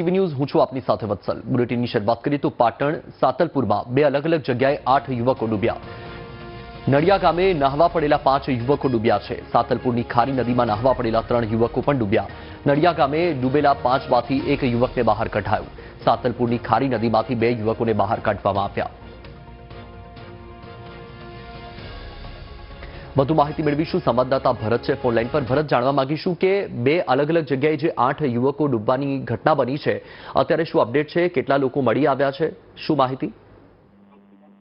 TV news, હું છું આપની સાથે વત્સલ. બુલેટિનની શરૂઆત કરીએ તો પાટણ, સાતલપુરમાં બે અલગ અલગ જગ્યાએ આઠ યુવકો ડૂબ્યા. નડિયા ગામે નાહવા પડેલા પાંચ યુવકો ડૂબ્યા છે. સાતલપુરની ખારી નદીમાં નાહવા પડેલા ત્રણ યુવકો પણ ડૂબ્યા. નડિયા ગામે ડૂબેલા પાંચમાંથી એક યુવકને બહાર કઢાયો. સાતલપુરની ખારી નદીમાંથી બે યુવકોને બહાર કાઢવામાં આવ્યા. વધુ માહિતી મેળવીશું. સંવાદદાતા ભરત છે ફોનલાઈન પર. ભરત, જાણવા માંગીશું કે બે અલગ અલગ જગ્યાએ જે આઠ યુવકો ડૂબવાની ઘટના બની છે, અત્યારે શું અપડેટ છે? કેટલા લોકો મળી આવ્યા છે? શું માહિતી?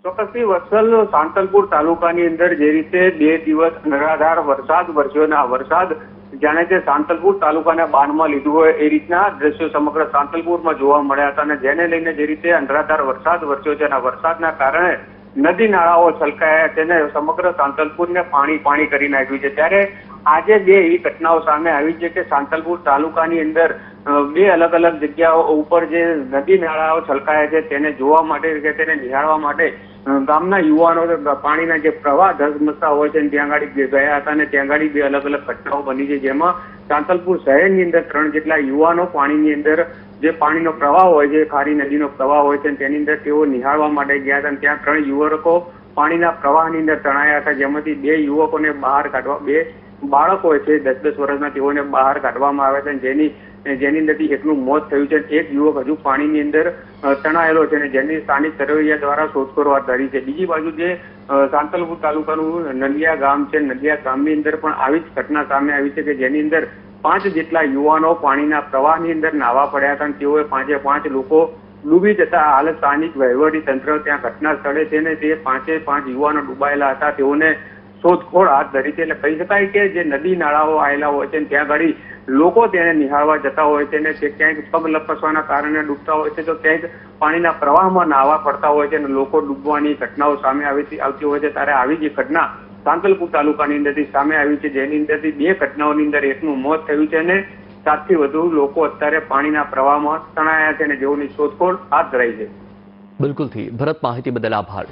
ચોક્કસથી વત્સલ સાંતલપુર તાલુકાની અંદર જે રીતે બે દિવસ અનરાધાર વરસાદ વરસ્યો આ વરસાદ જાણે કે સાંતલપુર તાલુકાના બાનમાં લીધું હોય એ રીતના દ્રશ્યો સમગ્ર સાંતલપુરમાં જોવા મળ્યા હતા અને જેને લઈને જે રીતે અંધરાધાર વરસાદ વરસ્યો છે અને વરસાદના કારણે નદી નાળાઓ છલકાયા, તેને સમગ્ર સાંતલપુરને પાણી પાણી કરી નાખ્યું છે. ત્યારે આજે બે એવી ઘટનાઓ સામે આવી છે કે સાંતલપુર તાલુકાની અંદર બે અલગ અલગ જગ્યાઓ ઉપર જે નદી નાળાઓ છલકાયા છે, તેને જોવા માટે કે તેને નિહાળવા માટે ગામના યુવાનો પાણીના જે પ્રવાહ ધસમસતા હોય છે ત્યાં આગળ ગયા હતા અને ત્યાં આગળ બે અલગ અલગ ઘટનાઓ બની છે. જેમાં સાંતલપુર શહેરની અંદર ત્રણ જેટલા યુવાનો પાણીની અંદર જે પાણીનો પ્રવાહ હોય છે ખારી નદીનો પ્રવાહ હોય છે, તેની અંદર તેઓ નિહાળવા માટે ગયા હતા. ત્યાં ત્રણ યુવકો પાણીના પ્રવાહની અંદર તણાયા હતા, જેમાંથી બે યુવકોને બહાર કાઢવા, બે બાળકો છે દસ દસ વર્ષના તેઓને બહાર કાઢવામાં આવ્યા છે જેની જેની અંદરથી એકનું મોત થયું છે એક યુવક હજુ પાણીની અંદર તણાયેલો છે અને જેની સ્થાનિક તરવૈયા દ્વારા શોધખોળ હાથ ધરી છે. બીજી બાજુ જે સાંતલપુર તાલુકાનું નલિયા ગામ છે. નલિયા ગામની અંદર પણ આવી જ ઘટના સામે આવી છે કે જેની અંદર પાંચ જેટલા યુવાનો પાણીના પ્રવાહની અંદર નાવા પડ્યા હતા અને તેઓએ પાંચે પાંચ લોકો ડૂબી જતા હાલ સ્થાનિક વહીવટી તંત્ર ત્યાં ઘટના સ્થળે છે ને તે પાંચે પાંચ યુવાનો ડૂબાયેલા હતા. તેઓને શોધખોળ હાથ ધરી છે. એટલે કહી શકાય કે જે નદી નાળાઓ આવેલા હોય છે ત્યાં ઘડી લોકો તેને નિહાળવા જતા હોય છે ને તે ક્યાંક પગ લપસવાના કારણે ડૂબતા હોય છે. તો ક્યાંક પાણીના પ્રવાહમાં નાહવા પડતા હોય છે અને લોકો ડૂબવાની ઘટનાઓ સામે આવી આવતી હોય છે. ત્યારે આવી જે ઘટના સાંતલપુર તાલુકાની અંદરથી સામે આવ્યું છે, જેની અંદરથી બે ઘટનાઓની અંદર એકનું મોત થયું છે અને સાતથી વધુ લોકો અત્યારે પાણીના પ્રવાહમાં તણાયા છે અને જેઓની શોધખોળ હાથ ધરાઈ છે. બિલકુલથી ભરત, માહિતી બદલ આભાર.